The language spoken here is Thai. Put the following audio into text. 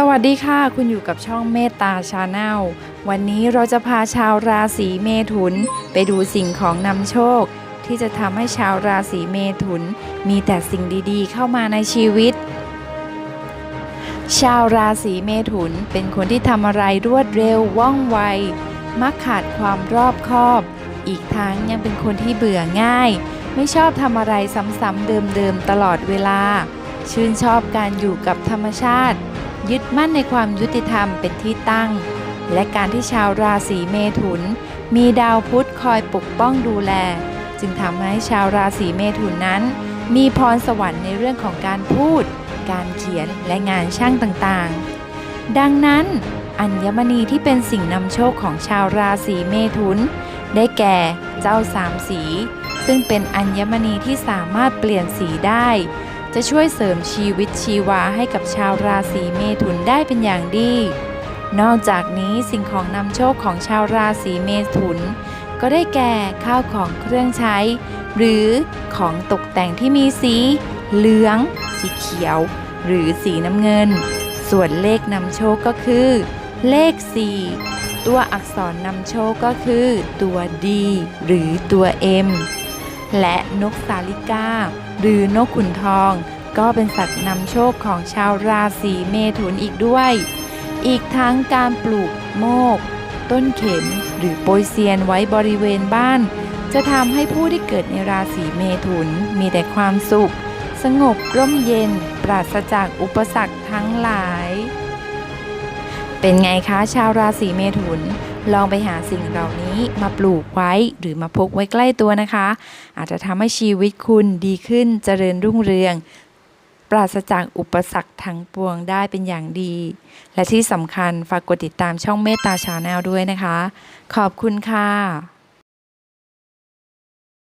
สวัสดีค่ะ คุณอยู่กับช่องเมตตาชาแนลวันนี้เราจะพาชาวราศีเมถุน ไปดูสิ่งของนำโชค ที่จะทำให้ชาวราศีเมถุน มีแต่สิ่งดีๆ เข้ามาในชีวิต ชาวราศีเมถุนเป็นคนที่ทำอะไรรวดเร็วว่องไว มักขาดความรอบคอบ อีกทั้งยังเป็นคนที่เบื่อง่าย ไม่ชอบทำอะไรซ้ำๆเดิมๆตลอดเวลา ชื่นชอบการอยู่กับธรรมชาติ ยึดมั่นในความยุติธรรมเป็นที่ตั้ง และการที่ชาวราศีเมถุน มีดาวพุธคอยปกป้องดูแล จึงทำให้ชาวราศีเมถุนนั้น มีพรสวรรค์ในเรื่องของการพูด การเขียนและงานช่างต่างๆ ดังนั้น อัญมณีที่เป็นสิ่งนำโชคของชาวราศีเมถุน ได้แก่เจ้าสามสี ซึ่งเป็นอัญมณีที่สามารถเปลี่ยนสีได้ จะช่วยเสริมชีวิตชีวาให้กับชาวราศีเมถุนได้เป็นอย่างดี นอกจากนี้สิ่งของนำโชคของชาวราศีเมถุน ก็ได้แก่ข้าวของเครื่องใช้ หรือของตกแต่งที่มีสี เหลือง สีเขียว หรือสีน้ำเงิน ส่วนเลขนำโชคก็คือ เลข 4 ตัวอักษรนำโชคก็คือ ตัว D หรือตัว M และนกสาลิกา หรือนกขุนทอง ก็เป็นสัตว์นำโชคของชาวราศีเมถุนอีกด้วย อีกทั้งการปลูกโมก ต้นเข็มหรือโปยเซียนไว้บริเวณบ้าน จะทำให้ผู้ที่เกิดในราศีเมถุนมีแต่ความสุข สงบร่มเย็น ปราศจากอุปสรรคทั้งหลาย เป็นไงคะชาวราศีเมถุนลองไปหาสิ่งเหล่านี้มาปลูกไว้หรือมาพกไว้ใกล้ตัวนะคะ อาจจะทำให้ชีวิตคุณดีขึ้นเจริญรุ่งเรือง ปราศจากอุปสรรคทั้งปวงได้เป็นอย่างดี และที่สำคัญฝากกดติดตามช่องเมตตาชาแนลด้วยนะคะ ขอบคุณค่ะ